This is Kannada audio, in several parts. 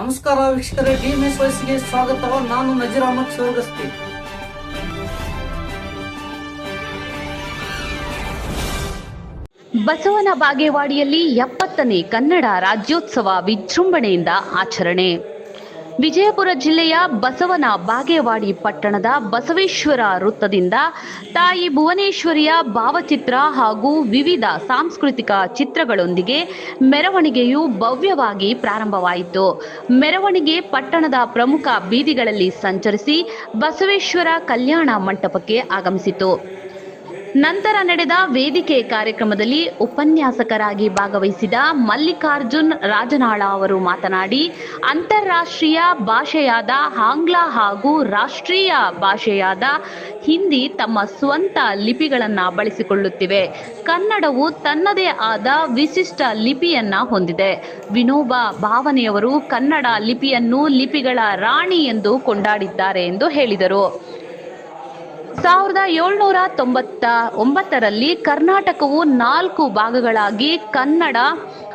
ನಮಸ್ಕಾರ ವೀಕ್ಷಕರೇ ಡಿ ಎಂ ಎಸ್ ವಯಸ್ಸಿಗೆ ಸ್ವಾಗತ ನಾನು ನಜೀರ್ ಅಹಮದ್ ಶಿವಗಸ್ತಿ ಬಸವನ ಬಾಗೇವಾಡಿಯಲ್ಲಿ ಎಪ್ಪತ್ತನೇ ಕನ್ನಡ ರಾಜ್ಯೋತ್ಸವ ವಿಜೃಂಭಣೆಯಿಂದ ಆಚರಣೆ. ವಿಜಯಪುರ ಜಿಲ್ಲೆಯ ಬಸವನ ಬಾಗೇವಾಡಿ ಪಟ್ಟಣದ ಬಸವೇಶ್ವರ ವೃತ್ತದಿಂದ ತಾಯಿ ಭುವನೇಶ್ವರಿಯ ಭಾವಚಿತ್ರ ಹಾಗೂ ವಿವಿಧ ಸಾಂಸ್ಕೃತಿಕ ಚಿತ್ರಗಳೊಂದಿಗೆ ಮೆರವಣಿಗೆಯು ಭವ್ಯವಾಗಿ ಪ್ರಾರಂಭವಾಯಿತು. ಮೆರವಣಿಗೆ ಪಟ್ಟಣದ ಪ್ರಮುಖ ಬೀದಿಗಳಲ್ಲಿ ಸಂಚರಿಸಿ ಬಸವೇಶ್ವರ ಕಲ್ಯಾಣ ಮಂಟಪಕ್ಕೆ ಆಗಮಿಸಿತು. ನಂತರ ನಡೆದ ವೇದಿಕೆ ಕಾರ್ಯಕ್ರಮದಲ್ಲಿ ಉಪನ್ಯಾಸಕರಾಗಿ ಭಾಗವಹಿಸಿದ ಮಲ್ಲಿಕಾರ್ಜುನ್ ರಾಜನಾಳ ಅವರು ಮಾತನಾಡಿ ಅಂತಾರಾಷ್ಟ್ರೀಯ ಭಾಷೆಯಾದ ಆಂಗ್ಲ ಹಾಗೂ ರಾಷ್ಟ್ರೀಯ ಭಾಷೆಯಾದ ಹಿಂದಿ ತಮ್ಮ ಸ್ವಂತ ಲಿಪಿಗಳನ್ನು ಬಳಸಿಕೊಳ್ಳುತ್ತಿವೆ. ಕನ್ನಡವು ತನ್ನದೇ ಆದ ವಿಶಿಷ್ಟ ಲಿಪಿಯನ್ನ ಹೊಂದಿದೆ. ವಿನೋಬ ಭಾವನೆಯವರು ಕನ್ನಡ ಲಿಪಿಯನ್ನು ಲಿಪಿಗಳ ರಾಣಿ ಎಂದು ಕೊಂಡಾಡಿದ್ದಾರೆ ಎಂದು ಹೇಳಿದರು. ಸಾವಿರದ ಏಳ್ನೂರ ತೊಂಬತ್ತ ಒಂಬತ್ತರಲ್ಲಿ ಕರ್ನಾಟಕವು ನಾಲ್ಕು ಭಾಗಗಳಾಗಿ ಕನ್ನಡ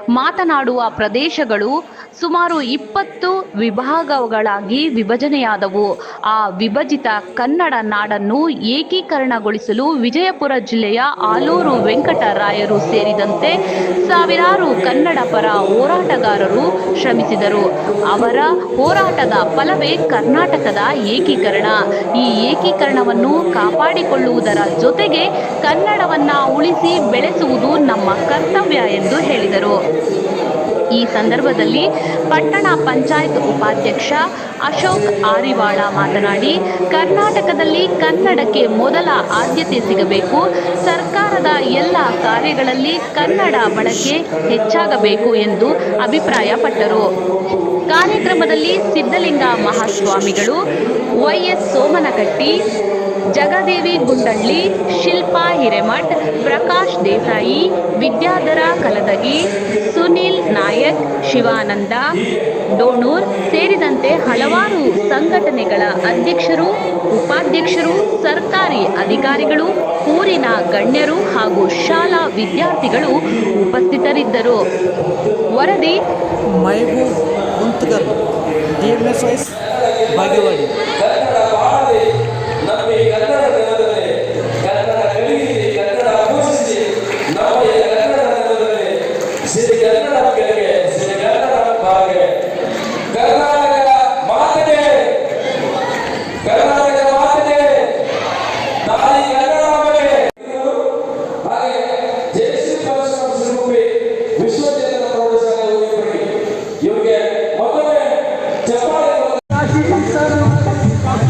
ಮಾತನಾಡುವ ಪ್ರದೇಶಗಳು ಸುಮಾರು ಇಪ್ಪತ್ತು ವಿಭಾಗಗಳಾಗಿ ವಿಭಜನೆಯಾದವು. ಆ ವಿಭಜಿತ ಕನ್ನಡ ನಾಡನ್ನು ಏಕೀಕರಣಗೊಳಿಸಲು ವಿಜಯಪುರ ಜಿಲ್ಲೆಯ ಆಲೂರು ವೆಂಕಟರಾಯರು ಸೇರಿದಂತೆ ಸಾವಿರಾರು ಕನ್ನಡ ಪರ ಹೋರಾಟಗಾರರು ಶ್ರಮಿಸಿದರು. ಅವರ ಹೋರಾಟದ ಫಲವೇ ಕರ್ನಾಟಕದ ಏಕೀಕರಣ. ಈ ಏಕೀಕರಣವನ್ನು ಕಾಪಾಡಿಕೊಳ್ಳುವುದರ ಜೊತೆಗೆ ಕನ್ನಡವನ್ನ ಉಳಿಸಿ ಬೆಳೆಸುವುದು ನಮ್ಮ ಕರ್ತವ್ಯ ಎಂದು ಹೇಳಿದರು. ಈ ಸಂದರ್ಭದಲ್ಲಿ ಪಟ್ಟಣ ಪಂಚಾಯತ್ ಉಪಾಧ್ಯಕ್ಷ ಅಶೋಕ್ ಆರಿವಾಳ ಮಾತನಾಡಿ, ಕರ್ನಾಟಕದಲ್ಲಿ ಕನ್ನಡಕ್ಕೆ ಮೊದಲ ಆದ್ಯತೆ ಸಿಗಬೇಕು. ಸರ್ಕಾರದ ಎಲ್ಲ ಕಾರ್ಯಗಳಲ್ಲಿ ಕನ್ನಡ ಬಳಕೆ ಹೆಚ್ಚಾಗಬೇಕು ಎಂದು ಅಭಿಪ್ರಾಯಪಟ್ಟರು. ಕಾರ್ಯಕ್ರಮದಲ್ಲಿ ಸಿದ್ಧಲಿಂಗ ಮಹಾಸ್ವಾಮಿಗಳು ವೈಎಸ್ ಸೋಮನಕಟ್ಟಿ ಜಗದೇವಿ ಗುಂಡಳ್ಳಿ, ಶಿಲ್ಪಾ ಹಿರೇಮಠ್, ಪ್ರಕಾಶ್ ದೇಸಾಯಿ, ವಿದ್ಯಾಧರ ಕಲದಗಿ, ಸುನಿಲ್ ನಾಯಕ್ ಶಿವಾನಂದ, ಡೋಣೂರ್ ಸೇರಿದಂತೆ ಹಲವಾರು ಸಂಘಟನೆಗಳ ಅಧ್ಯಕ್ಷರು, ಉಪಾಧ್ಯಕ್ಷರು, ಸರ್ಕಾರಿ ಅಧಿಕಾರಿಗಳು, ಊರಿನ ಗಣ್ಯರು ಹಾಗೂ ಶಾಲಾ ವಿದ್ಯಾರ್ಥಿಗಳು ಉಪಸ್ಥಿತರಿದ್ದರು. ವರದಿ ಮೈಬೂಬ್ ಕುಂತ್ಕರ್, ಡಿ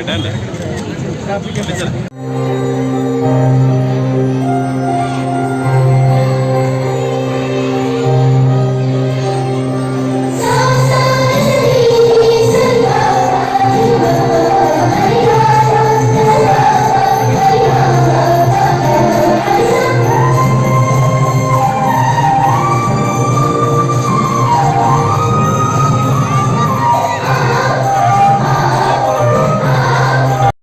ठीक है है